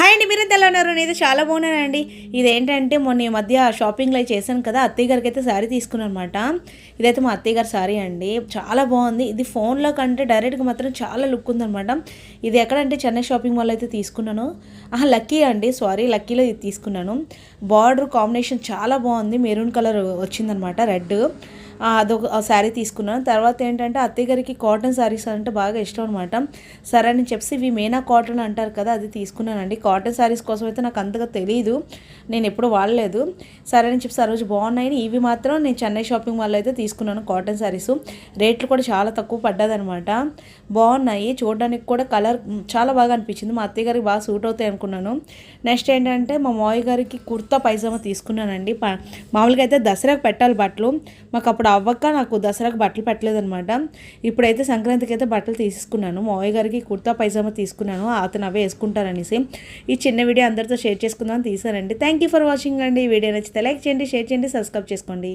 Hi అండి మీరు ఎలా ఉన్నారు? నేను చాలా బాగున్నానండి. ఇదేంటంటే మొన్న ఈ మధ్య షాపింగ్లో చేశాను కదా అత్తయ్య గారికి అయితే శారీ తీసుకున్నాను అనమాట ఇదైతే మా అత్తయ్య గారి శారీ అండి. చాలా బాగుంది. ఇది ఫోన్లో కంటే డైరెక్ట్గా మాత్రం చాలా లుక్ ఉందనమాట ఇది ఎక్కడంటే చెన్నై షాపింగ్ మాల్ అయితే తీసుకున్నాను. ఆహా లక్కీ అండి. సారీ లక్కీలో ఇది తీసుకున్నాను. బార్డర్ కాంబినేషన్ చాలా బాగుంది. మెరూన్ కలర్ వచ్చిందనమాట రెడ్ అదొక శారీ తీసుకున్నాను. తర్వాత ఏంటంటే అత్తయ్య గారికి కాటన్ శారీస్ అంటే బాగా ఇష్టం అనమాట సరే అని చెప్పి ఇవి మేనా కాటన్ అంటారు కదా అది తీసుకున్నానండి. కాటన్ శారీస్ కోసం అయితే నాకు అంతగా తెలియదు నేను ఎప్పుడు వాడలేదు. సరే అని చెప్పి ఆ రోజు బాగున్నాయి ఇవి మాత్రం నేను చెన్నై షాపింగ్ మాల్ అయితే తీసుకున్నాను కాటన్ శారీస్. రేట్లు కూడా చాలా తక్కువ పడ్డదనమాట బాగున్నాయి. చూడడానికి కూడా కలర్ చాలా బాగా అనిపించింది. మా అత్తయ్య గారికి బాగా సూట్ అవుతాయి అనుకున్నాను. నెక్స్ట్ ఏంటంటే మా మావయ్య గారికి కుర్తా పైజామా తీసుకున్నానండి. మామూలుగా అయితే దసరాకు పెట్టాలి బట్టలు. మాకు అప్పుడు అవ్వక నాకు దసరాకు బట్టలు పెట్టలేదనమాట ఇప్పుడైతే సంక్రాంతికి అయితే బట్టలు తీసుకున్నాను మావయ్య గారికి కుర్తా పైజామా తీసుకున్నాను. అతను అవే వేసుకుంటారనేసి ఈ చిన్న వీడియో అందరితో షేర్ చేసుకుందాం తీసానండి థ్యాంక్ యూ ఫర్ వాచింగ్ అండి. ఈ వీడియో నచ్చితే లైక్ చేయండి షేర్ చేయండి సబ్స్క్రైబ్ చేసుకోండి.